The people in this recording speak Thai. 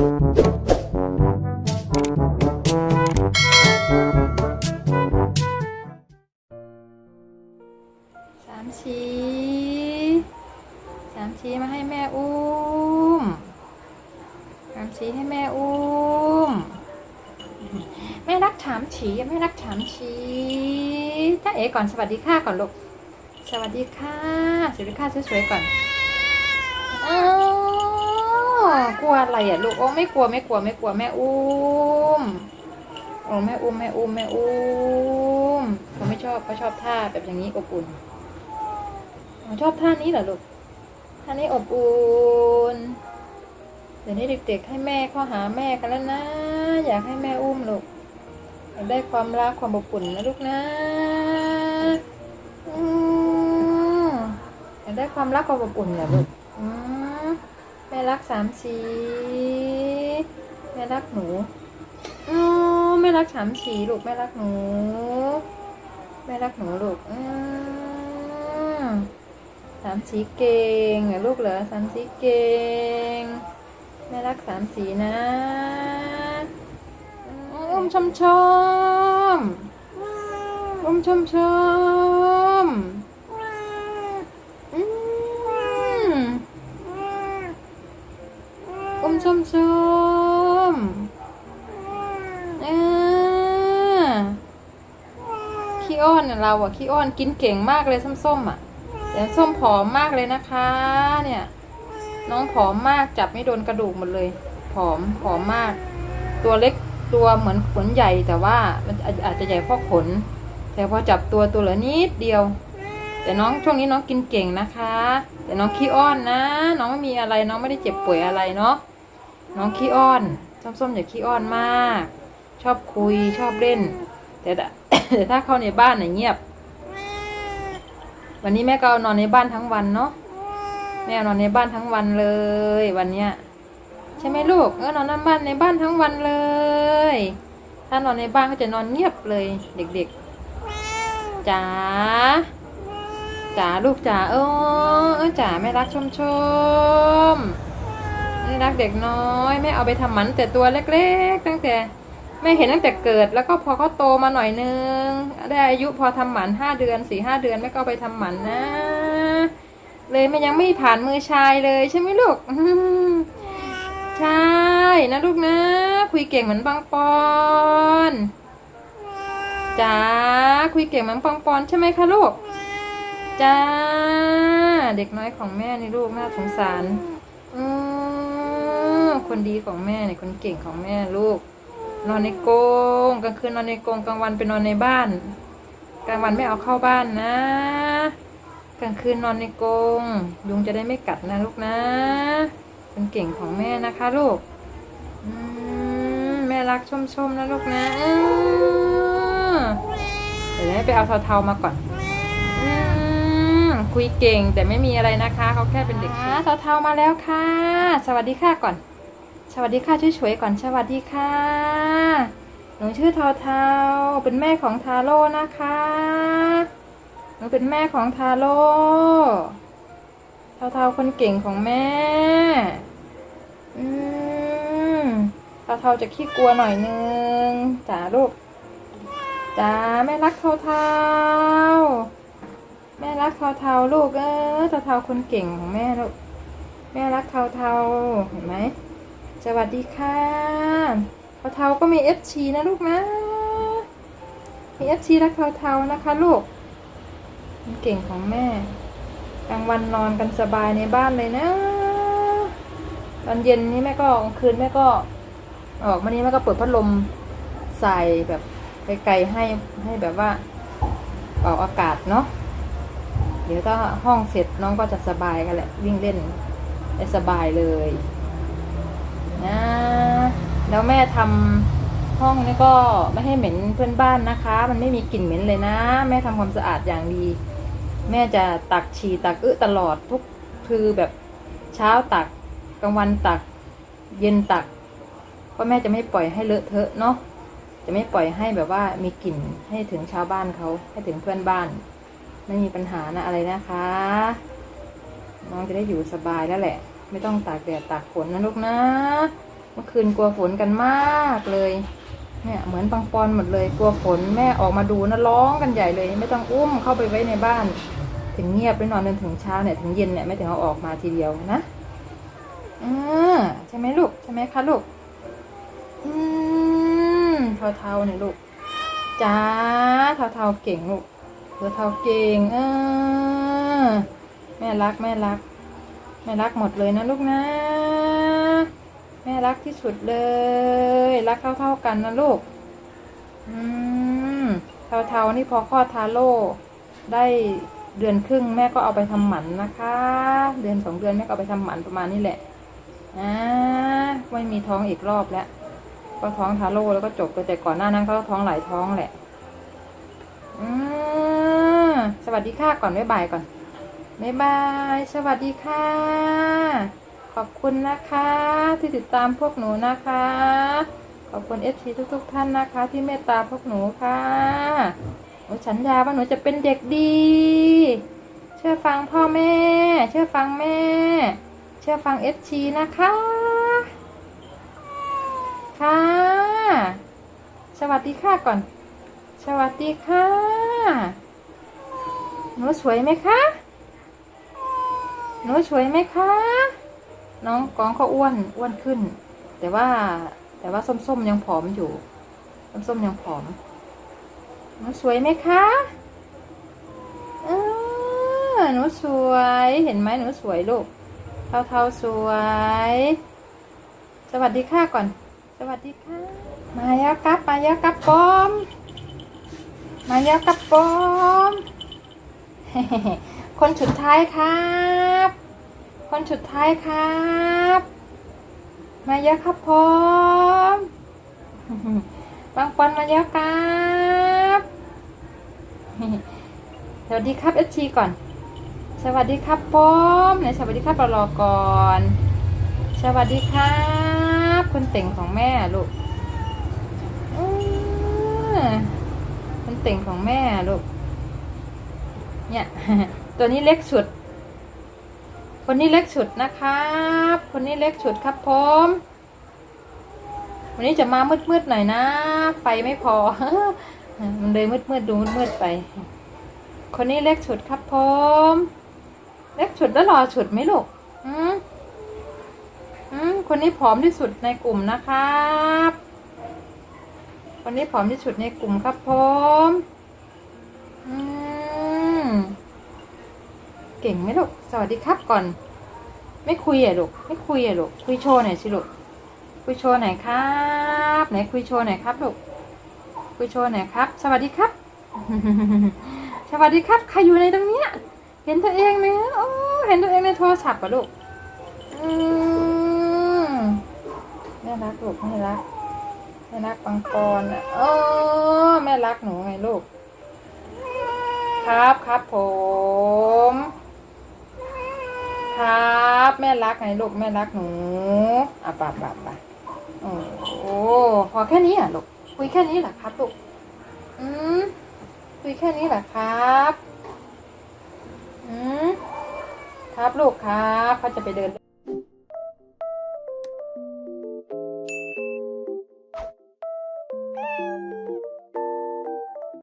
สามชีสามชีมาให้แม่อุ้มสามชีให้แม่อุ้ม แม่รักฉามฉีแม่รักฉามฉีจ้าเอ๋ก่อนสวัสดีค่ะก่อนลูก สวัสดีค่ะสวัสดีค่ะสวยๆก่อนอ้า กลัวอะไรอะลูกโอ้ไม่กลัวไม่กลัวไม่กลัวแม่อุ้มโอ้แม่อุ้มแม่อุ้มแม่อุ้มเขาไม่ชอบเขาชอบท่าแบบอย่างนี้อบอุ่นอชอบท่านี้เหรอลูกท่านี้อบอุ่นเดี๋ยวนี้เด็กๆให้แม่ข้าหาแม่กันแล้วนะ อยากให้แม่อุ้มลูกอยากได้ความรักความอบอุ่นนะลูกนะอืมอยากได้ความรักความอบอุ่นเหรอลูกอืม แม่รักสามสีแม่รักหนูอ๋อแม่รักสามสีลูกแม่รักหนู แม่รักหนูลูกอืมสามสีเก่งเหรอลูกเหรอสามสีเก่งแม่รักสามสีนะอมชมชมอมชมชมอืมอม ชมชมเออขี้อ้อนเราอะขี้อ้อนกินเก่งมากเลยส้มๆอะแต่ส้มผอมมากเลยนะคะ เนี่ย น้องผอมมากจับไม่โดนกระดูกหมดเลย ผอมผอมมาก ตัวเล็กตัวเหมือนขนใหญ่แต่ว่ามันอาจอาจจะใหญ่เพราะขน แต่พอจับตัวตัวเหลือนิดเดียว แต่น้องช่วงนี้น้องกินเก่งนะคะ แต่น้องขี้อ้อนนะ น้องไม่มีอะไรน้องไม่ได้เจ็บป่วยอะไรเนาะ น้องขี้อ้อนส้มๆอย่าขี้อ้อนมาก ชอบคุยชอบเล่น แต่ถ้าแต่ถ้าเข้าในบ้านน่ะเงียบ วันนี้แม่ก็นอนในบ้านทั้งวันเนาะแม่นอนในบ้านทั้งวันเลย วันเนี้ยใช่ไหมลูกเออนอนในบ้านในบ้านทั้งวันเลย ถ้านอนในบ้านก็จะนอนเงียบเลย เด็กๆจ๋าจ๋าลูกจ๋าเออเออจ๋าแม่รักชมชม รักเด็กน้อยแม่เอาไปทำหมันแต่ตัวเล็กๆ ตั้งแต่แม่เห็นตั้งแต่เกิด แล้วก็พอเขาโตมาหน่อยนึงได้อายุพอทำหมันห้าเดือนสี่ห้าเดือนแม่ก็ไปทำหมันนะ เลยมันยังไม่ผ่านมือชายเลยใช่ไหมลูกใช่นะลูกนะ คุยเก่งเหมือนปังปอนจ้าคุยเก่งเหมือนปังปอนใช่ไหมคะลูกจ้าเด็กน้อยของแม่นี่ลูกน่าสงสาร อืม คนดีของแม่เนี่ยคนเก่งของแม่ลูก นอนในกรงกลางคืนนอนในกรงกลางวันไปนอนในบ้าน กลางวันไม่เอาเข้าบ้านนะ กลางคืนนอนในกรงยุงจะได้ไม่กัดนะลูกนะเป็นเก่งของแม่นะคะลูกแม่รักชมๆนะลูกนะเดี๋ยวแม่ไปเอาเทาๆมาก่อนคุยเก่งแต่ไม่มีอะไรนะคะ เขาแค่เป็นเด็กเทาๆมาแล้วค่ะ สวัสดีค่ะก่อน สวัสดีค่ะช่วยก่อนสวัสดีค่ะ หนูชื่อเทาเป็นแม่ของทาโร่นะคะ หนูเป็นแม่ของทาโร่เทาคนเก่งของแม่ อืมเทาจะขี้กลัวหน่อยนึงจ๋าลูกจ๋าแม่รักเทาๆแม่รักเทาๆลูกเออเทาๆคนเก่งของแม่ลูกแม่รักเทาๆเห็นไหม สวัสดีค่ะเทาก็มีเอฟชีนะลูกนะ มีเอฟชีรักเทาๆนะคะลูกเก่งของแม่กลางวันนอนกันสบายในบ้านเลยนะ ตอนเย็นนี่แม่ก็กลางคืนแม่ก็ ออกมานี่แม่ก็เปิดพัดลมใส่แบบไกลๆให้ให้แบบว่าเป่าอากาศเนาะเดี๋ยวถ้าห้องเสร็จน้องก็จะสบายกันแหละ วิ่งเล่นได้สบายเลย นะแล้วแม่ทำห้องนี่ก็ไม่ให้เหม็นเพื่อนบ้านนะคะ มันไม่มีกลิ่นเหม็นเลยนะ แม่ทำความสะอาดอย่างดี แม่จะตักฉี่ตักอึตลอดทุกคือแบบเช้าตักกลางวันตักเย็นตักเพราะแม่จะไม่ปล่อยให้เลอะเทอะเนาะจะไม่ปล่อยให้แบบว่ามีกลิ่นให้ถึงชาวบ้านเขาให้ถึงเพื่อนบ้าน ไม่มีปัญหานะอะไรนะคะ น้องจะได้อยู่สบายแล้วแหละ ไม่ต้องตากแดดตากฝนนะลูกนะ เมื่อคืนกลัวฝนกันมากเลย เนี่ยเหมือนปังปอนหมดเลย กลัวฝนแม่ออกมาดูนะร้องกันใหญ่เลย ไม่ต้องอุ้มเข้าไปไว้ในบ้าน ถึงเงียบไปนอนจนถึงเช้าเนี่ยถึงเย็นเนี่ยไม่ถึงเอาออกมาทีเดียวนะอือใช่ไหมลูกใช่ไหมคะลูก อืมเทาๆเนี่ยลูกจ้าเทาๆเก่งลูกเธอเทาเก่งเออแม่รักแม่รัก แม่รักหมดเลยนะลูกนะ แม่รักที่สุดเลย รักเท่าๆกันนะลูก อืมเทาๆนี่พอคลอดทาโร่ได้เดือนครึ่งแม่ก็เอาไปทำหมันนะคะ เดือนสองเดือนแม่ก็เอาไปทำหมันประมาณนี้แหละอ่าไม่มีท้องอีกรอบแล้ว ก็ท้องทาโร่แล้วก็จบไปแต่ก่อนหน้านั้นเขาก็ท้องหลายท้องแหละ อืมสวัสดีค่ะก่อนบ๊ายบายก่อน บ๊ายบาย สวัสดีค่ะ ขอบคุณนะคะ ที่ติดตามพวกหนูนะคะ ขอบคุณเอฟซีทุก ๆ ท่านนะคะ ที่เมตตาพวกหนูค่ะหนูสัญญาว่าหนูจะเป็นเด็กดี เชื่อฟังพ่อแม่ เชื่อฟังแม่ เชื่อฟังเอฟซีนะคะ ค่ะ สวัสดีค่ะก่อน สวัสดีค่ะ หนูสวยไหมคะ หนูสวยไหมคะ น้องกองเขาอ้วนอ้วนขึ้น แต่ว่าแต่ว่าส้มๆยังผอมอยู่ ส้มๆยังผอมหนูสวยไหมคะเออหนูสวยเห็นไหมหนูสวยลูกเทาๆสวย สวัสดีค่ะก่อน สวัสดีค่ะ มาแล้วครับมาแล้วครับปอม มาแล้วครับปอม คนสุดท้ายครับ คนสุดท้ายครับ มาเยอะครับผมบางปอนมาเยอะครับสวัสดีครับเอชีก่อน สวัสดีครับผมไหนสวัสดีครับรอก่อน สวัสดีครับคุณเต่งของแม่ลูกคุณเต่งของแม่ลูก เนี่ย ตัวนี้เล็กสุด คนนี้เล็กสุดนะครับ คนนี้เล็กสุดครับผมวันนี้จะมามืดๆหน่อยนะ ไฟไม่พอ มันเลยมืดๆดูมืดๆไป คนนี้เล็กสุดครับผมเล็กสุดแล้วรอสุดไหมลูกอืมอืมคนนี้ผอมที่สุดในกลุ่มนะครับ คนนี้ผอมที่สุดในกลุ่มครับผมอืม เก่งไหมลูก สวัสดีครับก่อน ไม่คุยอะลูก ไม่คุยอะลูก คุยโชว์หน่อยสิลูก คุยโชว์หน่อยครับ ไหนคุยโชว์หน่อยครับลูก คุยโชว์หน่อยครับ สวัสดีครับ สวัสดีครับ ใครอยู่ในตรงเนี้ย เห็นตัวเองไหมโอ้เห็นตัวเองในโทรศัพท์ป่ะลูก อืมแม่รักลูกแม่รักแม่รักปังปอนโอ้แม่รักหนูไงลูก ครับครับผม ครับ แม่รักไงลูกแม่รักหนูอะปะปะปะโอ้โหพอแค่นี้อะลูกคุยแค่นี้เหรอครับลูกอืมคุยแค่นี้เหรอครับอืมครับลูกครับเขาจะไปเดิน